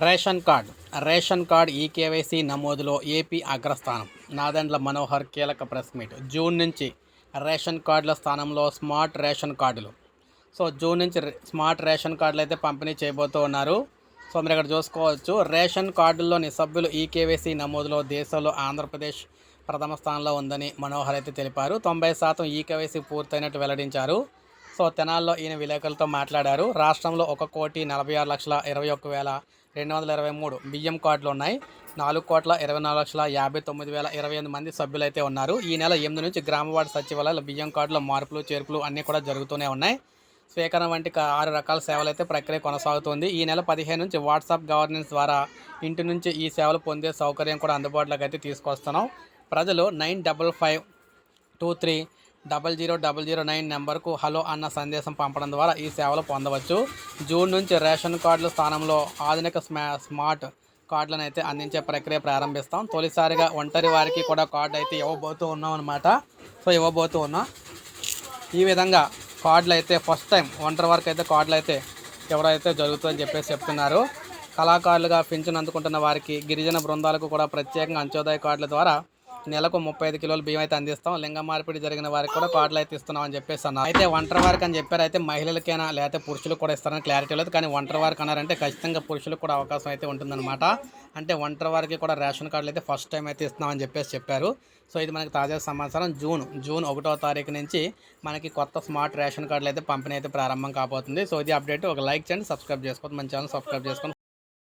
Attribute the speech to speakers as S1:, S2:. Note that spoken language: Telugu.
S1: Ration card. Ration card e KYC నమోదులో AP అగ్రస్థానం. నాదెండ్ల మనోహర్ కీలక ప్రెస్ మీట్. జూన్ నుంచి రేషన్ కార్డుల స్థానంలో స్మార్ట్ రేషన్ కార్డులు. సో జూన్ నుంచి స్మార్ట్ రేషన్ కార్డులు అయితే పంపిణీ చేయబోతూ ఉన్నారు. సో మీరు ఇక్కడ చూసుకోవచ్చు. రేషన్ కార్డుల్లోని సభ్యులు ఈకేవైసీ నమోదులో దేశంలో ఆంధ్రప్రదేశ్ ప్రథమ స్థానంలో ఉందని మనోహర్ అయితే తెలిపారు. తొంభై శాతం ఈకేవైసీ పూర్తయినట్టు వెల్లడించారు. సో తెనాల్లో ఈయన విలేకరులతో మాట్లాడారు. రాష్ట్రంలో ఒక కోటి నలభై ఆరు లక్షల ఇరవై ఒక్క వేల రెండు వందల ఇరవై మూడు బియ్యం కార్డులు ఉన్నాయి. నాలుగు కోట్ల ఇరవై నాలుగు లక్షల యాభై తొమ్మిది వేల ఇరవై ఎనిమిది మంది సభ్యులు అయితే ఉన్నారు. ఈ నెల ఎనిమిది నుంచి గ్రామవార్డు సచివాలయాల బియ్యం కార్డుల మార్పులు చేర్పులు అన్నీ కూడా జరుగుతూనే ఉన్నాయి. స్వీకరణ వంటి ఆరు రకాల సేవలు అయితే ప్రక్రియ కొనసాగుతుంది. ఈ నెల పదిహేను నుంచి వాట్సాప్ గవర్నెన్స్ ద్వారా ఇంటి నుంచి ఈ సేవలు పొందే సౌకర్యం కూడా అందుబాటులోకి అయితే తీసుకొస్తున్నాం. ప్రజలు nine double five two three double zero double zero nine నెంబర్కు హలో అన్న సందేశం పంపడం ద్వారా ఈ సేవలు పొందవచ్చు. జూన్ నుంచి రేషన్ కార్డుల స్థానంలో ఆధునిక స్మార్ట్ కార్డులను అయితే అందించే ప్రక్రియ ప్రారంభిస్తాం. తొలిసారిగా ఒంటరి వారికి కూడా కార్డు అయితే ఇవ్వబోతూ ఉన్నాం అనమాట సో ఇవ్వబోతూ ఉన్నాం. ఈ విధంగా కార్డులు అయితే ఫస్ట్ టైం ఒంటరి వరకు అయితే కార్డులు అయితే ఎవరైతే జరుగుతుందని చెప్పేసి చెప్తున్నారు. కళాకారులుగా పింఛను అందుకుంటున్న వారికి గిరిజన బృందాలకు కూడా ప్రత్యేకంగా అంత్యోదయ కార్డుల ద్వారా నెలకు ముప్పై ఐదు కిలోల బియ్యం అయితే అందిస్తాం. లింగ మార్పిడి జరిగిన వారికి కూడా కార్డులు అయితే ఇస్తున్నాం అని చెప్పేసి అన్నారు. అయితే ఒంటరి వారికి అని చెప్పారు అయితే మహిళలకైనా లేకపోతే పురుషులకు కూడా ఇస్తారని క్లారిటీ లేదు. కానీ ఒంటరి వారికి అన్నారంటే ఖచ్చితంగా పురుషులకు కూడా అవకాశం అయితే ఉంటుందన్నమాట. అంటే ఒంటరి వారికి కూడా రేషన్ కార్డులు అయితే ఫస్ట్ టైం అయితే ఇస్తున్నామని చెప్పేసి చెప్పారు. సో ఇది మనకి తాజా సమాచారం. జూన్ జూన్ ఒకటో తారీఖు నుంచి మనకి కొత్త స్మార్ట్ రేషన్ కార్డులు అయితే పంపిణీ అయితే ప్రారంభం కాబోతుంది. సో ఇది అప్డేట్. ఒక లైక్ చేయండి సబ్స్క్రైబ్ చేసుకోవద్దు. మన ఛానల్ సబ్స్క్రైబ్ చేసుకోండి